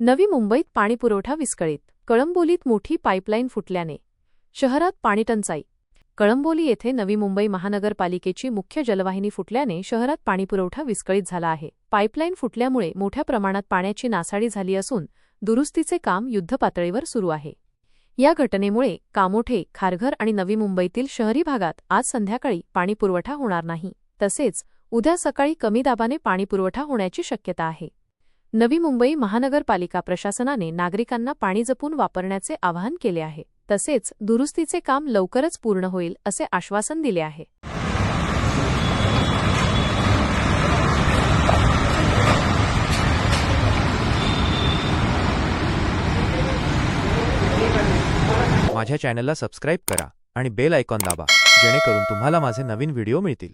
नवी मुंबईत पाणीपुरवठा विस्कळीत. कळंबोलीत मोठी पाईपलाईन फुटल्याने शहरात पाणीटंचाई कळंबोली येथे नवी मुंबई महानगरपालिकेची मुख्य जलवाहिनी फुटल्याने शहरात पाणीपुरवठा विस्कळीत झाला आहे. पाईपलाईन फुटल्यामुळे मोठ्या प्रमाणात पाण्याची नासाडी झाली असून दुरुस्तीचे काम युद्धपातळीवर सुरू आहे. या घटनेमुळे कामोठे खारघर आणि नवी मुंबईतील शहरी भागात आज संध्याकाळी पाणीपुरवठा होणार नाही. तसेच उद्या सकाळी कमी दाबाने पाणीपुरवठा होण्याची शक्यता आहे. नवी मुंबई महानगरपालिका प्रशासनाने नागरिकांना पाणी जपून वापरण्याचे आवाहन केले आहे. तसेच दुरुस्तीचे काम लवकरच पूर्ण होईल असे आश्वासन दिले आहे. माझ्या चॅनलला सबस्क्राईब करा आणि बेल आयकॉन दाबा जेणेकरून तुम्हाला माझे नवीन व्हिडिओ मिळतील.